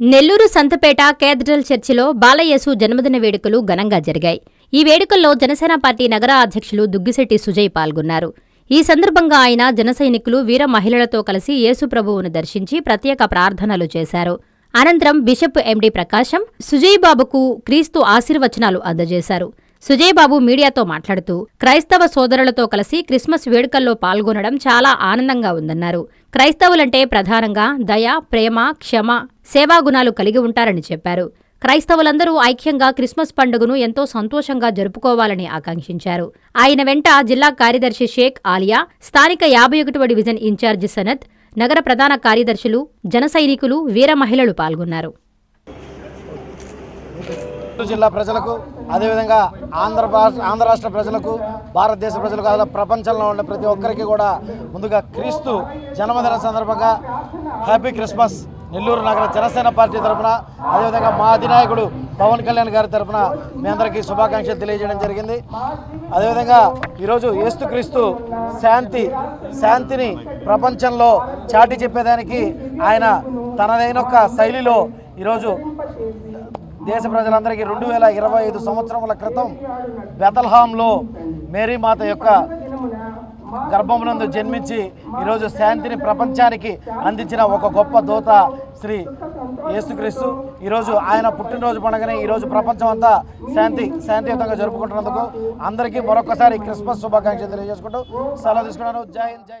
Nellore Santhapeta cathedral చర్చిలో బాలయేసు జన్మదిన వేడుకలు ఘనంగా జరిగాయి. ఈ వేడుకల్లో జనసేన పార్టీ నగర అధ్యక్షులు దుగ్గిశెట్టి సుజయ్ పాల్గొన్నారు. ఈ సందర్భంగా ఆయన జన సైనికులు వీర మహిళలతో కలిసి యేసు ప్రభువును దర్శించి ప్రత్యేక ప్రార్థనలు చేశారు. అనంతరం బిషప్ ఎండి ప్రకాశం సుజయ్ బాబుకు క్రీస్తు ఆశీర్వచనాలు అందజేశారు. సుజయ్ బాబు మీడియాతో మాట్లాడుతూ క్రైస్తవ సోదరులతో కలిసి క్రిస్మస్ వేడుకల్లో పాల్గొనడం చాలా ఆనందంగా ఉందన్నారు. క్రైస్తవులంటే ప్రధానంగా దయ ప్రేమ క్షమ సేవాగుణాలు కలిగి ఉంటారని చెప్పారు. క్రైస్తవులందరూ ఐక్యంగా క్రిస్మస్ పండుగను ఎంతో సంతోషంగా జరుపుకోవాలని ఆకాంక్షించారు. ఆయన వెంట జిల్లా కార్యదర్శి షేక్ ఆలియా స్థానిక యాభై ఒకటవ డివిజన్ ఇన్ఛార్జి సనత్ నగర ప్రధాన కార్యదర్శులు జన సైనికులు వీర మహిళలు పాల్గొన్నారు. జిల్లా ప్రజలకు అదేవిధంగా ఆంధ్ర భాష- ఆంధ్ర రాష్ట్ర ప్రజలకు భారతదేశ ప్రజలకు అలా ప్రపంచంలో ఉన్న ప్రతి ఒక్కరికి కూడా ముందుగా క్రీస్తు జన్మదిన సందర్భంగా హ్యాపీ క్రిస్మస్. నెల్లూరు నగర జనసేన పార్టీ తరఫున అదేవిధంగా మా అధినాయకుడు పవన్ కళ్యాణ్ గారి తరఫున మీ అందరికీ శుభాకాంక్షలు తెలియజేయడం జరిగింది. అదేవిధంగా ఈరోజు ఏస్తుక్రీస్తు శాంతి శాంతిని ప్రపంచంలో చాటి చెప్పేదానికి ఆయన తనదైన ఒక శైలిలో ఈరోజు దేశ ప్రజలందరికీ రెండు వేల ఇరవై ఐదు సంవత్సరముల క్రితం బెతల్హాంలో మేరీమాత యొక్క గర్భమునందు జన్మించి ఈరోజు శాంతిని ప్రపంచానికి అందించిన ఒక గొప్ప దూత శ్రీ యేసుక్రీస్తు. ఈరోజు ఆయన పుట్టినరోజు పండుగనే ఈరోజు ప్రపంచం అంతా శాంతి శాంతియుతంగా జరుపుకుంటున్నందుకు అందరికీ మరొకసారి క్రిస్మస్ శుభాకాంక్షలు తెలియజేసుకుంటూ సెలవు తీసుకున్నాను. జై హింద్ జై